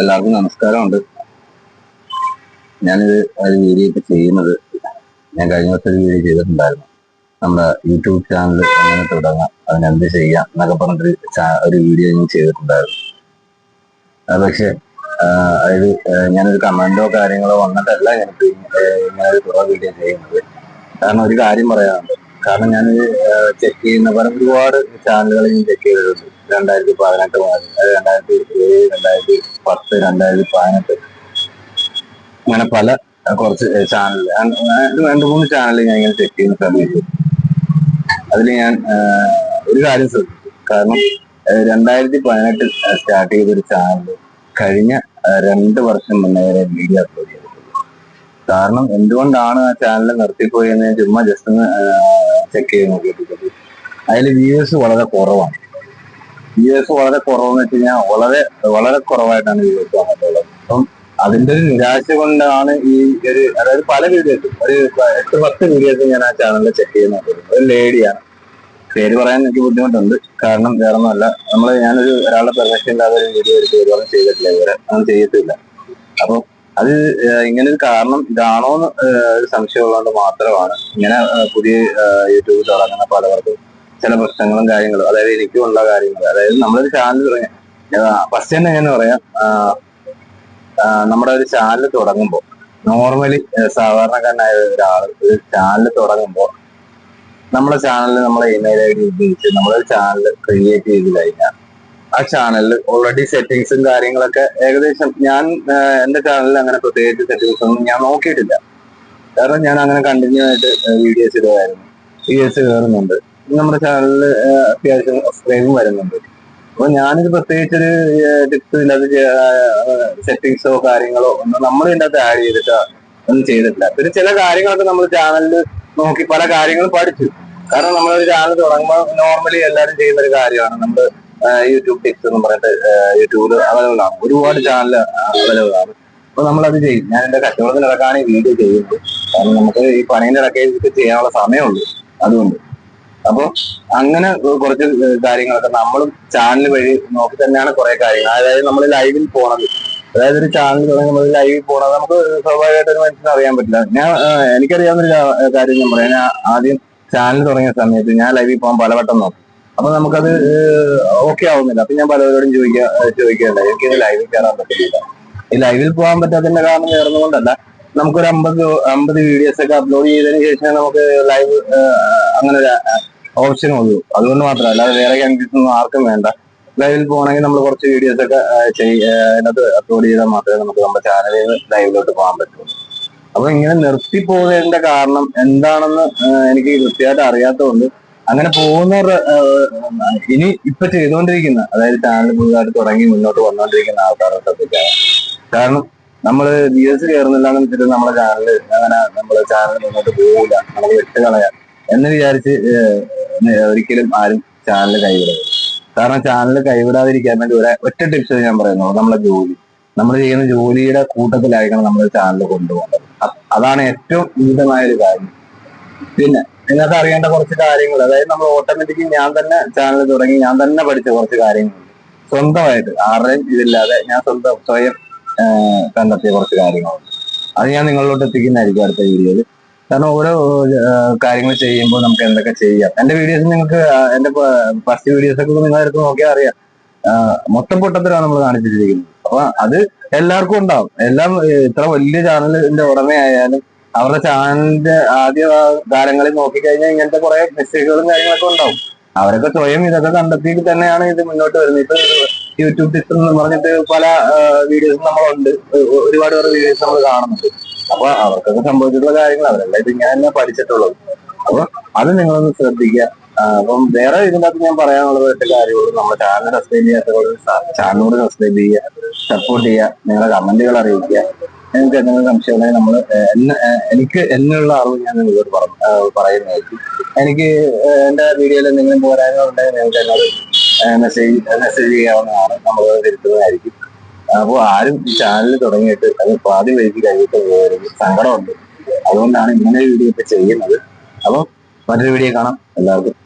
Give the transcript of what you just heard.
എല്ലാവർക്കും നമസ്കാരമുണ്ട്. ഞാനിത് ഒരു വീഡിയോ ഇപ്പൊ ചെയ്യുന്നത് ഞാൻ കഴിഞ്ഞ ദിവസം ഒരു വീഡിയോ ചെയ്തിട്ടുണ്ടായിരുന്നു. നമ്മുടെ യൂട്യൂബ് ചാനൽ എങ്ങനെ തുടങ്ങാം അതിനെന്ത് ചെയ്യാം എന്നൊക്കെ പറഞ്ഞിട്ട് ഒരു വീഡിയോ ഞാൻ ചെയ്തിട്ടുണ്ടായിരുന്നു. അത് പക്ഷെ അതായത് ഞാനൊരു കമന്റോ കാര്യങ്ങളോ വന്നിട്ടല്ല എനിക്ക് ഇങ്ങനെ ഒരു കുറേ വീഡിയോ ചെയ്യുന്നത്. കാരണം ഒരു കാര്യം പറയാനുണ്ട്. കാരണം ഞാൻ ചെക്ക് ചെയ്യുന്ന പറഞ്ഞ ഒരുപാട് ചാനലുകൾ ഞാൻ ചെക്ക് ചെയ്തിട്ടുണ്ട്. രണ്ടായിരത്തി പതിനെട്ട് മുതൽ രണ്ടായിരത്തി ഏഴ് രണ്ടായിരത്തി പത്ത് രണ്ടായിരത്തി പതിനെട്ട് അങ്ങനെ പല കുറച്ച് ചാനൽ രണ്ട് മൂന്ന് ചാനൽ ഞാൻ ഇങ്ങനെ ചെക്ക് ചെയ്യുന്ന സമയത്ത് അതിൽ ഞാൻ ഒരു കാര്യം ശ്രദ്ധിച്ചു. കാരണം രണ്ടായിരത്തി പതിനെട്ടിൽ സ്റ്റാർട്ട് ചെയ്ത ഒരു ചാനൽ കഴിഞ്ഞ രണ്ട് വർഷം മുന്നേ വരെ വീഡിയോ അപ്ലോഡ് ചെയ്തിട്ടുള്ളൂ കാരണം എന്തുകൊണ്ടാണ് ആ ചാനൽ നിർത്തിപ്പോയി എന്ന് ചുമ്മാ ജസ്റ്റ് ഒന്ന് ചെക്ക് ചെയ്ത് നോക്കിയിട്ടുള്ളത് അതിൽ വ്യൂവേഴ്സ് വളരെ കുറവാണ്. വ്യൂവേഴ്സ് വളരെ കുറവെന്ന് വെച്ച് കഴിഞ്ഞാൽ വളരെ വളരെ കുറവായിട്ടാണ് വ്യൂവേഴ്സ് വന്നിട്ടുള്ളത്. അപ്പം അതിന്റെ ഒരു നിരാശ കൊണ്ടാണ് ഈ ഒരു അതായത് പല വീഡിയോസും ഒരു എട്ട് പത്ത് വീഡിയോസും ഞാൻ ആ ചാനലിൽ ചെക്ക് ചെയ്യുന്നുണ്ട് ഒരു ലേഡിയാണ് പേര് പറയാൻ എനിക്ക് ബുദ്ധിമുട്ടുണ്ട്. കാരണം വേറെ ഒന്നുമല്ല നമ്മൾ ഞാനൊരു ഒരാളുടെ പെർമിഷൻ ഇല്ലാതെ ഒരു വീഡിയോ എടുത്ത് ഒരുപാട് ചെയ്തിട്ടില്ല ഇവരെ ഒന്നും ചെയ്തിട്ടില്ല. അപ്പം അത് ഇങ്ങനെ ഒരു കാരണം ഇതാണോ എന്ന് ഒരു സംശയമുള്ളതുകൊണ്ട് മാത്രമാണ് ഇങ്ങനെ പുതിയ യൂട്യൂബ് തുടങ്ങുന്ന പലവർക്കും ചില പ്രശ്നങ്ങളും കാര്യങ്ങളും അതായത് എനിക്കും ഉള്ള കാര്യങ്ങൾ അതായത് നമ്മളൊരു ചാനൽ തുടങ്ങി. ഫസ്റ്റ് തന്നെ എങ്ങനെ പറയാം നമ്മുടെ ഒരു ചാനൽ തുടങ്ങുമ്പോൾ നോർമലി സാധാരണക്കാരനായ ഒരാൾ ഒരു ചാനൽ തുടങ്ങുമ്പോൾ നമ്മുടെ ചാനലിൽ നമ്മളെ ഇമെയിൽ ഐ ഡി ഉപയോഗിച്ച് നമ്മളൊരു ചാനൽ ക്രിയേറ്റ് ചെയ്ത് കഴിഞ്ഞാൽ ആ ചാനലിൽ ഓൾറെഡി സെറ്റിങ്സും കാര്യങ്ങളൊക്കെ ഏകദേശം ഞാൻ എന്റെ ചാനലിൽ അങ്ങനെ പ്രത്യേകിച്ച് സെറ്റിങ്സ് ഒന്നും ഞാൻ നോക്കിയിട്ടില്ല. കാരണം ഞാൻ അങ്ങനെ കണ്ടിന്യൂ ആയിട്ട് വീഡിയോസ് ഇടുമായിരുന്നു വീഡിയോസ് കയറുന്നുണ്ട് നമ്മുടെ ചാനലിൽ അത്യാവശ്യം സബ്സ്ക്രൈബും വരുന്നുണ്ട്. അപ്പൊ ഞാനിത് പ്രത്യേകിച്ചൊരു ടിപ്സ് ഇല്ലാതെ സെറ്റിങ്സോ കാര്യങ്ങളോ ഒന്നും നമ്മൾ ഇതിന്റെ അകത്ത് ആഡ് ചെയ്തിട്ട് ഒന്നും ചെയ്തിട്ടില്ല. പിന്നെ ചില കാര്യങ്ങളൊക്കെ നമ്മൾ ചാനലിൽ നോക്കി പല കാര്യങ്ങളും പഠിച്ചു. കാരണം നമ്മളൊരു ചാനൽ തുടങ്ങുമ്പോൾ നോർമലി എല്ലാവരും ചെയ്യുന്ന ഒരു കാര്യമാണ് നമ്മൾ യൂട്യൂബ് ടിപ്സ് എന്ന് പറഞ്ഞിട്ട് യൂട്യൂബിൽ അവൈലബിൾ ആണ്. ഒരുപാട് ചാനൽ അവൈലബിൾ ആണ്. അപ്പൊ നമ്മളത് ചെയ്യും. ഞാൻ എന്റെ കച്ചവടത്തിനിടക്കാണ് ഈ വീഡിയോ ചെയ്യുന്നത്. കാരണം നമുക്ക് ഈ പണീന്റെ ഇടയ്ക്ക് ചെയ്യാനുള്ള സമയമുള്ളൂ. അതുകൊണ്ട്. അപ്പൊ അങ്ങനെ കുറച്ച് കാര്യങ്ങളൊക്കെ നമ്മളും ചാനൽ വഴി നോക്കി തന്നെയാണ് കുറെ കാര്യങ്ങൾ. അതായത് നമ്മൾ ലൈവിൽ പോണത്. അതായത് ഒരു ചാനൽ തുടങ്ങുമ്പോൾ ലൈവിൽ പോണത് നമുക്ക് സ്വാഭാവികമായിട്ട് ഒരു മനുഷ്യന് അറിയാൻ പറ്റില്ല. ഞാൻ എനിക്കറിയാവുന്ന ഒരു കാര്യം ഞാൻ പറയാം. ഞാൻ ആദ്യം ചാനൽ തുടങ്ങിയ സമയത്ത് ഞാൻ ലൈവിൽ പോകാൻ പലവട്ടം നോക്കും. അപ്പൊ നമുക്കത് ഓക്കെ ആവുന്നില്ല. അപ്പൊ ഞാൻ പലവരോടും ചോദിക്കാ ചോദിക്കാറില്ല എനിക്ക് ലൈവിൽ കയറാൻ പറ്റുന്നില്ല. ഈ ലൈവിൽ പോകാൻ പറ്റാത്തതിന്റെ കാരണം കയറുന്നതുകൊണ്ടല്ല നമുക്കൊരു അമ്പത് അമ്പത് വീഡിയോസ് ഒക്കെ അപ്ലോഡ് ചെയ്തതിനു ശേഷം നമുക്ക് ലൈവ് അങ്ങനെ ഒരു ഓപ്ഷൻ ഉള്ളൂ. അതുകൊണ്ട് മാത്രമല്ല അല്ലാതെ വേറെ കാൻഡിഡേറ്റ്സ് ഒന്നും ആർക്കും വേണ്ട. ലൈവിൽ പോകണമെങ്കിൽ നമ്മൾ കുറച്ച് വീഡിയോസ് ഒക്കെ അതിനകത്ത് അപ്ലോഡ് ചെയ്താൽ മാത്രമേ നമുക്ക് നമ്മുടെ ചാനലിൽ ലൈവിലോട്ട് പോകാൻ പറ്റുള്ളൂ. അപ്പൊ ഇങ്ങനെ നിർത്തി പോകുന്നതിന്റെ കാരണം എന്താണെന്ന് എനിക്ക് കൃത്യമായിട്ട് അറിയാത്തതുകൊണ്ട് അങ്ങനെ പോകുന്നവർ ഇനി ഇപ്പൊ ചെയ്തുകൊണ്ടിരിക്കുന്ന അതായത് ചാനൽ പുതുതായിട്ട് തുടങ്ങി മുന്നോട്ട് വന്നുകൊണ്ടിരിക്കുന്ന ആൾക്കാരുടെ ശ്രദ്ധിക്കാൻ കാരണം നമ്മൾ എസ് കയറുന്നില്ല എന്ന് വെച്ചിട്ട് നമ്മുടെ ചാനൽ അങ്ങനെ നമ്മുടെ ചാനൽ മുന്നോട്ട് പോവില്ല. നമ്മൾ വിട്ട് കളയാം എന്ന് വിചാരിച്ച് ഒരിക്കലും ആരും ചാനൽ കൈവിടരുത്. കാരണം ചാനൽ കൈവിടാതിരിക്കാൻ വേണ്ടി ഒരു ഒറ്റ ടിപ്സ് ഞാൻ പറയുന്നു നമ്മളെ ജോലി. നമ്മൾ ചെയ്യുന്ന ജോലിയുടെ കൂട്ടത്തിലായിരിക്കണം നമ്മൾ ചാനൽ കൊണ്ടുപോകേണ്ടത് അതാണ് ഏറ്റവും ഉചിതമായ ഒരു കാര്യം. പിന്നെ നിങ്ങൾക്ക് അറിയേണ്ട കുറച്ച് കാര്യങ്ങൾ. അതായത് നമ്മൾ ഓട്ടോമാറ്റിക്കലി ഞാൻ തന്നെ ചാനൽ തുടങ്ങി ഞാൻ തന്നെ പഠിച്ച കുറച്ച് കാര്യങ്ങൾ. സ്വന്തമായിട്ട് ആരുടെയും ഇതില്ലാതെ ഞാൻ സ്വന്തം സ്വയം കണ്ടെത്തിയ കുറച്ച് കാര്യങ്ങളുണ്ട്. അത് ഞാൻ നിങ്ങളിലോട്ട് എത്തിക്കുന്നതായിരിക്കും അടുത്ത വീഡിയോയിൽ കാരണം ഓരോ കാര്യങ്ങൾ ചെയ്യുമ്പോൾ നമുക്ക് എന്തൊക്കെ ചെയ്യാം. എന്റെ വീഡിയോസ് നിങ്ങൾക്ക് എന്റെ ഫസ്റ്റ് വീഡിയോസ് ഒക്കെ നിങ്ങൾ എടുത്ത് നോക്കിയാൽ അറിയാം. മൊത്തം പൊട്ടത്തിലാണ് നമ്മൾ കാണിച്ചിരിക്കുന്നത്. അപ്പൊ അത് എല്ലാവർക്കും ഉണ്ടാവും. എല്ലാം ഇത്ര വലിയ ചാനലിന്റെ ഉടമയായാലും അവരുടെ ചാനലിന്റെ ആദ്യ കാലങ്ങളിൽ നോക്കിക്കഴിഞ്ഞാൽ ഇങ്ങനത്തെ കുറെ മിസ്റ്റേക്കുകളും കാര്യങ്ങളൊക്കെ ഉണ്ടാവും. അവരൊക്കെ സ്വയം ഇതൊക്കെ കണ്ടെത്തിയിട്ട് തന്നെയാണ് ഇത് മുന്നോട്ട് വരുന്നത്. ഇപ്പൊ യൂട്യൂബ് ടിപ്സ് എന്ന് പറഞ്ഞിട്ട് പല വീഡിയോസും നമ്മളുണ്ട് ഒരുപാട് പേർ വീഡിയോസ് നമ്മൾ കാണുന്നുണ്ട്. അപ്പൊ അവർക്കൊക്കെ സംഭവിച്ചിട്ടുള്ള കാര്യങ്ങൾ അവരെല്ലാം ഇത് ഞാൻ തന്നെ പഠിച്ചിട്ടുള്ളത്. അപ്പൊ അത് നിങ്ങളൊന്ന് ശ്രദ്ധിക്കുക. അപ്പം വേറെ ഇതിനകത്ത് ഞാൻ പറയാനുള്ളത് ഒറ്റ കാര്യമുള്ളൂ നമ്മുടെ ചാനൽ സബ്സ്ക്രൈബ് ചെയ്യാത്തവരോട് ചാനലിനോട് സബ്സ്ക്രൈബ് ചെയ്യുക സപ്പോർട്ട് ചെയ്യുക നിങ്ങളുടെ കമന്റുകൾ അറിയിക്കുക. നിങ്ങൾക്ക് എന്തെങ്കിലും സംശയം ഉണ്ടെങ്കിൽ നമ്മൾ എനിക്ക് എന്നുള്ള അറിവ് ഞാൻ നിങ്ങളോട് പറഞ്ഞു പറയുന്നതായിരിക്കും. എനിക്ക് എന്റെ വീഡിയോയിൽ എന്തെങ്കിലും പോരായ്മ ഉണ്ടെങ്കിൽ നിങ്ങൾക്ക് എന്നോട് മെസ്സേജ് മെസ്സേജ് ചെയ്യാവുന്നതാണ് നമ്മൾ തിരുത്തുന്നതായിരിക്കും. അപ്പോൾ ആരും ഈ ചാനൽ തുടങ്ങിയിട്ട് അത് പാതി വഴിക്ക് കഴിഞ്ഞിട്ട് പോകരുത് സങ്കടമുണ്ട്. അതുകൊണ്ടാണ് ഇങ്ങനെ വീഡിയോ ഒക്കെ ചെയ്യുന്നത്. അപ്പോൾ മറ്റൊരു വീഡിയോ കാണാം. എല്ലാവർക്കും.